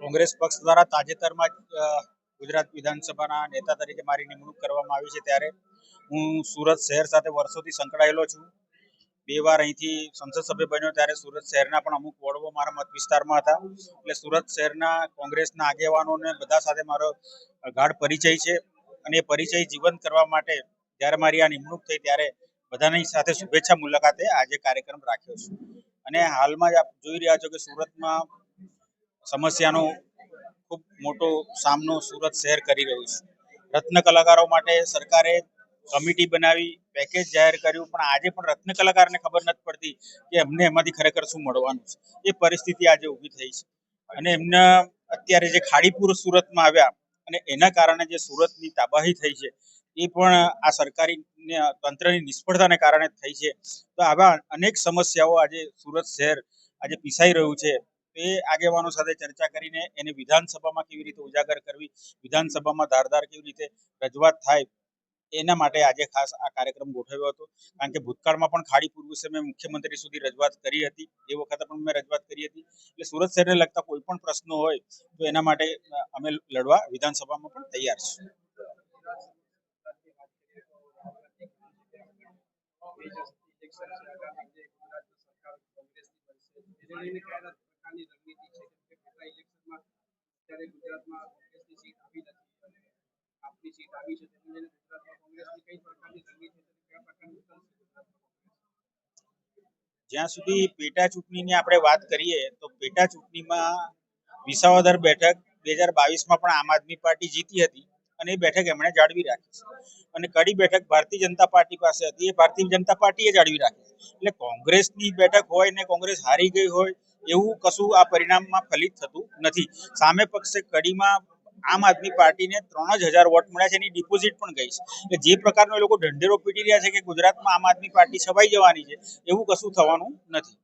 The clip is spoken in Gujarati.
કોંગ્રેસ પક્ષ દ્વારા તાજેતરમાં ગુજરાત વિધાનસભાના નેતા તરીકે મારી નિમણૂક કરવામાં આવી છે ત્યારે હું સુરત શહેર સાથે વર્ષોથી સંકળાયેલો છું. બે વાર અહીંથી સંસદ સભ્ય બન્યો ત્યારે સુરત શહેરના પણ અમુક વોર્ડો મારા મત વિસ્તારમાં હતા. એટલે સુરત શહેરના કોંગ્રેસના આગેવાનોને બધા સાથે મારો ગાઢ પરિચય છે અને એ પરિચય જીવંત કરવા માટે જ્યારે મારી આ નિમણૂક થઈ ત્યારે બધાની સાથે શુભેચ્છા મુલાકાતે આજે કાર્યક્રમ રાખ્યો છે. અને હાલમાં જ આપ જોઈ રહ્યા છો કે સુરતમાં સમસ્યાનો ખૂબ મોટો સામનો સુરત શહેર કરી રહ્યું છે. રત્ન કલાકારો માટે સરકારે કમિટી બનાવી, પેકેજ જાહેર કર્યું, પણ આજે પણ રત્ન કલાકારને ખબર નથી પડતી કે એમને એમાંથી ખરેખર શું મળવાનું છે. એ પરિસ્થિતિ આજે ઊભી થઈ છે. અને એમના અત્યારે જે ખાડીપુર સુરતમાં આવ્યા, અને એના કારણે જે સુરતની તાબાહી થઈ છે એ પણ આ સરકારી તંત્રની નિષ્ફળતાને કારણે થઈ છે. તો આવા અનેક સમસ્યાઓ આજે સુરત શહેર આજે પીસાઈ રહ્યું છે. એ આગેવાનો સાથે ચર્ચા કરીને એને વિધાનસભામાં કેવી રીતે ઉજાગર કરવી, વિધાનસભામાં ધારદાર કેવી રીતે રજૂઆત થાય, એના માટે આજે ખાસ આ કાર્યક્રમ ગોઠવ્યો હતો. કારણ કે ભૂતકાળમાં પણ ખાડી પૂર્વ મેં મુખ્યમંત્રી સુધી રજૂઆત કરી હતી. એ વખતે પણ મેં રજૂઆત કરી હતી. એટલે સુરત શહેરને લગતા કોઈ પણ પ્રશ્નો હોય, તો એના માટે અમે લડવા વિધાનસભામાં પણ તૈયાર છીએ. જ્યાં સુધી પેટા ચૂંટણીની આપણે વાત કરીએ, તો પેટા ચૂંટણીમાં વિસાવદર બેઠક બે હજાર બાવીસમાં પણ આમ આદમી પાર્ટી જીતી હતી. અને એ બેઠક એમણે જાળવી રાખી છે. અને કડી બેઠક ભારતીય જનતા પાર્ટી પાસે હતી. એ ભારતીય જનતા પાર્ટીએ જાળવી રાખી એટલે કોંગ્રેસની બેઠક હોય ને કોંગ્રેસ હારી ગઈ હોય, એવું કશું આ પરિણામમાં ફલિત થતું નથી. સામે પક્ષે કડીમાં આમ આદમી પાર્ટીને ત્રણ જ હજાર વોટ મળ્યા છે. એની ડિપોઝિટ પણ ગઈ છે. જે પ્રકારનો એ લોકો ઢંઢેરો પીટી રહ્યા છે કે ગુજરાતમાં આમ આદમી પાર્ટી છવાઈ જવાની છે, એવું કશું થવાનું નથી.